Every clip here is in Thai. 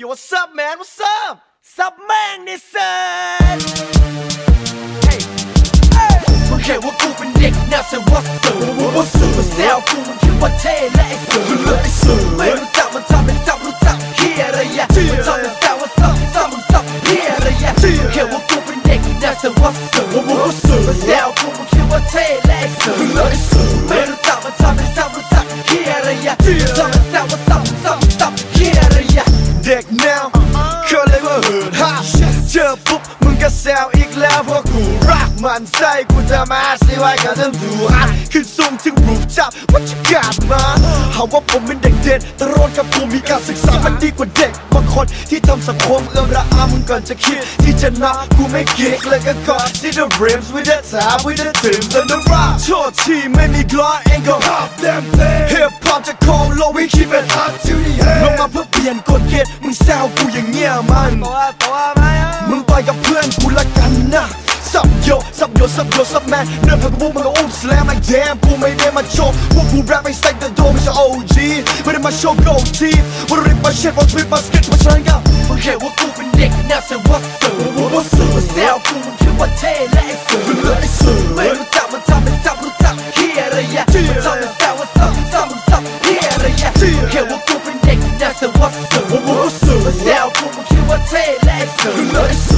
Yo what's up man what's up ซับแม่งนี่เซิร์มึงแค่ว่ากูเป็นเด็กแนวเซวัสสูวัสสูมาแซวกูมึงคิดว่าเท่และไอ้สูไอ้สูไม่รู้จักมันทำเป็นจับรู้จักเฮียอะไรยะมันทำเป็นแซวว่าซับซับมึงซับเฮียอะไรยะมึงแค่ว่ากูเป็นเด็กแนวเซวัสสูวัสสูมาแซวกูมึงคิดว่าเท่และไอ้สูไอ้สูไม่รู้จักมันทำเป็นจับรู้จักเฮียอะไรยะมันทำ ฮ่าเจอปุ๊บมึงก็แซวอีกแล้วเพราะกูรักมันใจกูจะมาสิไว้กับเธอดูฮัทขึ้นสูงถึงรูปจับว่าจะกาดมา หาว่าผมเป็นเด็กเด่นแต่รอนกับกูมีการศึกษามันดีกว่าเด็กบางคนที่ทำสังคมเอื้อมระอามึงก่อนจะคิดที่จะนับกูไม่เก๊กเลยก็ก่อน See the rims with the top with the tims and the rock โทษทีไม่มีกล้อเองก็ hop them thing hip hop จะคงโลวิคิดเป็น hot to the head ลงมาเพื่อเปลี่ยนกฎเกณฑ์มึงแซวกูอย่างเงี้ยมันตัวตัวไหมอะมึงไปกับเพื่อนกูละกันนะ สับโยสับโยสับโยสับแมนเดินผ่านกับพวกมึงก็อุ้มสแลมไอ้แดมกูไม่ได้มาโชว์พวกกูแรปไม่ใส่แต่โดไม่ใช่ OG ไม่ได้มาโชว์โกทีวันริบมาเช็ดวันทริปมาสเก็ตมาเชิญกับมึงแค่ว่ากูเป็นเด็กแนวเซวัสสูวัสสูมาแซวกูมึงคิดว่าเท่และไอ้สูไอ้สูไม่รู้จักมันทำเป็นจับรู้จักเฮียอะไรยะมันทำเป็นแซวว่าซับซับมึงซับเฮียอะไรยะมึงแค่ว่ากูเป็นเด็กแนวเซวัสสูวัสสูมาแซวกูมึงคิดว่าเท่และไอ้สูไอ้สูไ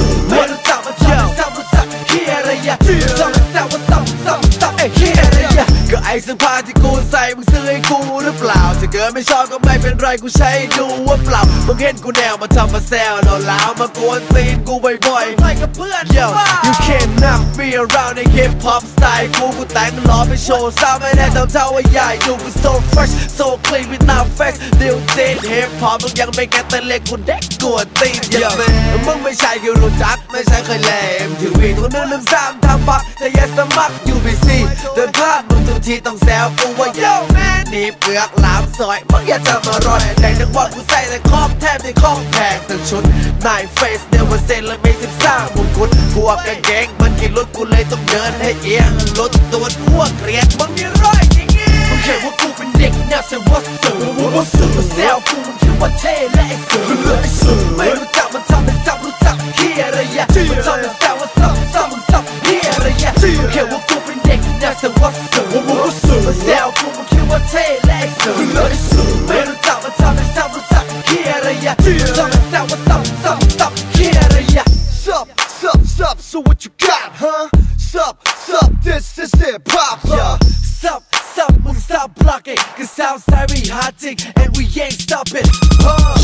แซวว่าซับซับซับเฮียอะไรยะก็ไอเสื้อผ้าที่กูใส่มึงซื้อให้กูหรือเปล่าถ้าเกิดไม่ชอบก็ไม่เป็นไรกูใช้ดูว่าเปล่ามึงเห็นกูแนวมาทำมาแซวเราแล้วมากวนตีนกูบ่อยๆไปกับเพื่อน Yo you cannot be around ใน hip hop style กูกูแต่งล้อไปโชว์ซ้ำไม่ได้เท่าเท่าว่าใหญ่ดูกู so fresh so clean without flex เดียวเจน hip hop มึงยังไม่แก่แต่เล็กกูเด็กกวนตีน Yo มึงไม่ใช่คือรู้จักไม่ใช่เคยเล่มทีวีตัวนึงลืมซ้ำทำ บักแต่อย่าสมัคร UBC เดินพลาดมึงทุกทีต้องแซวกูว่า Yo man นี่เปลือกหลามซอยมึงอย่าจะมารอยแต่นึกว่ากูใส่แต่ครอบแทบไม่ครอบแพงทั้งชุดนายเฟสเดียวมาเซ็นและไม่สิบสามมงกุฎพวกกางเกงมันกินรถกูเลยต้องเดินให้เอียงรถตัวพวกเกลียดมึงมีร้อยจริงมึงแค่ว่ากูเป็นเด็กแนวเซวัสสูวัสสูมาแซวกูมึงคิดว่าเท่และไอ้สูไอ้สูไม่รู้จัก ดว่าเท่และไอ้สูไอ้สูไม่รู้จักมันทำเป็นจับรู้จักเฮียอะไรยะมันทำเป็นแซวว่าซับซับซับเฮียอะไรยะ Sup, sup, sup, so what you got, huh? Sup, sup, this is hip hop, huh? Sup, sup, มึง stop blocking Cause outside we hot tick and we ain't stopping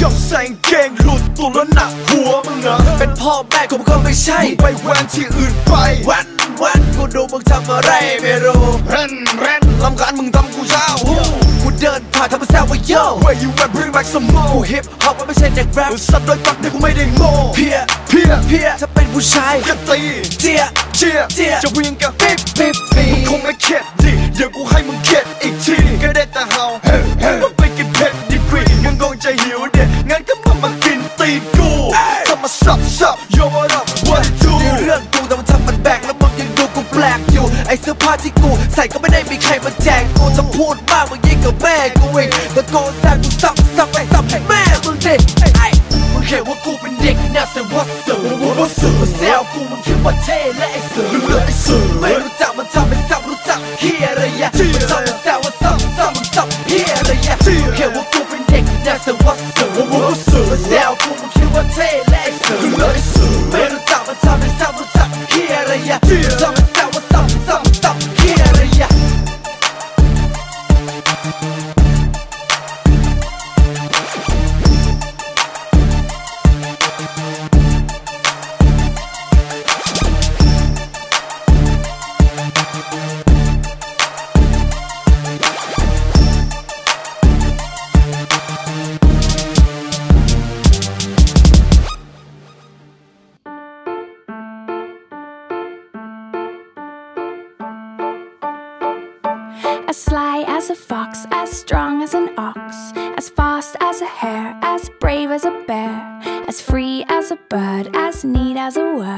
ยกใส่เกงหลุดตัวแล้วหนักหัวมึงเหรอเป็นพ่อแม่กูก็ไม่ใช่ไปแวนที่อื่นไปวันวันกูดูมึงทำอะไรไม่รู้เรนเรนลำคาญมึงทำกูเช้ากูเดินผ่าน ทำมาแซวว่าโย่ Where you at bring back some กู more ฮิปฮอปมันไม่ใช่เด็กแรปสัตว์โดยปักเนี่ยกูไม่ได้โง่เพียเพียเพียถ้าเป็นผู้ชายก็ตีเจียเชียเจี๊ยจะวิ่งกับปิ๊บปิ๊บปิ๊มึงบคงไม่เข็ดดิเดี๋ยวกูให้มึงเข็ดอีกทีก็ได้แต่เห่ามึงไปกินเผ็ดดีกรีงั้นคงจะหิวเด็ดงั้นก็มามากินตีนกูทำมาสับสับ Yo what ที่กูใส่ก็ไม่ได้มีใครมาแจกกูจะพูดมากมึงยิ่งกับแม่กูอีกตะโกนแซวกูซับซับไปซับให้แม่มึงดิไอ้ไอ้มึงแค่ว่ากูเป็นเด็กแนวเซวัสสูวัสสูมาแซวกูมึงคิดว่าเท่และไอ้สูไอ้สูไม่รู้จักมันทำเป็นซับรู้จักเฮียอะไรยะมันทำ As sly as a fox, as strong as an ox, as fast as a hare, as brave as a bear, as free as a bird, as neat as a word.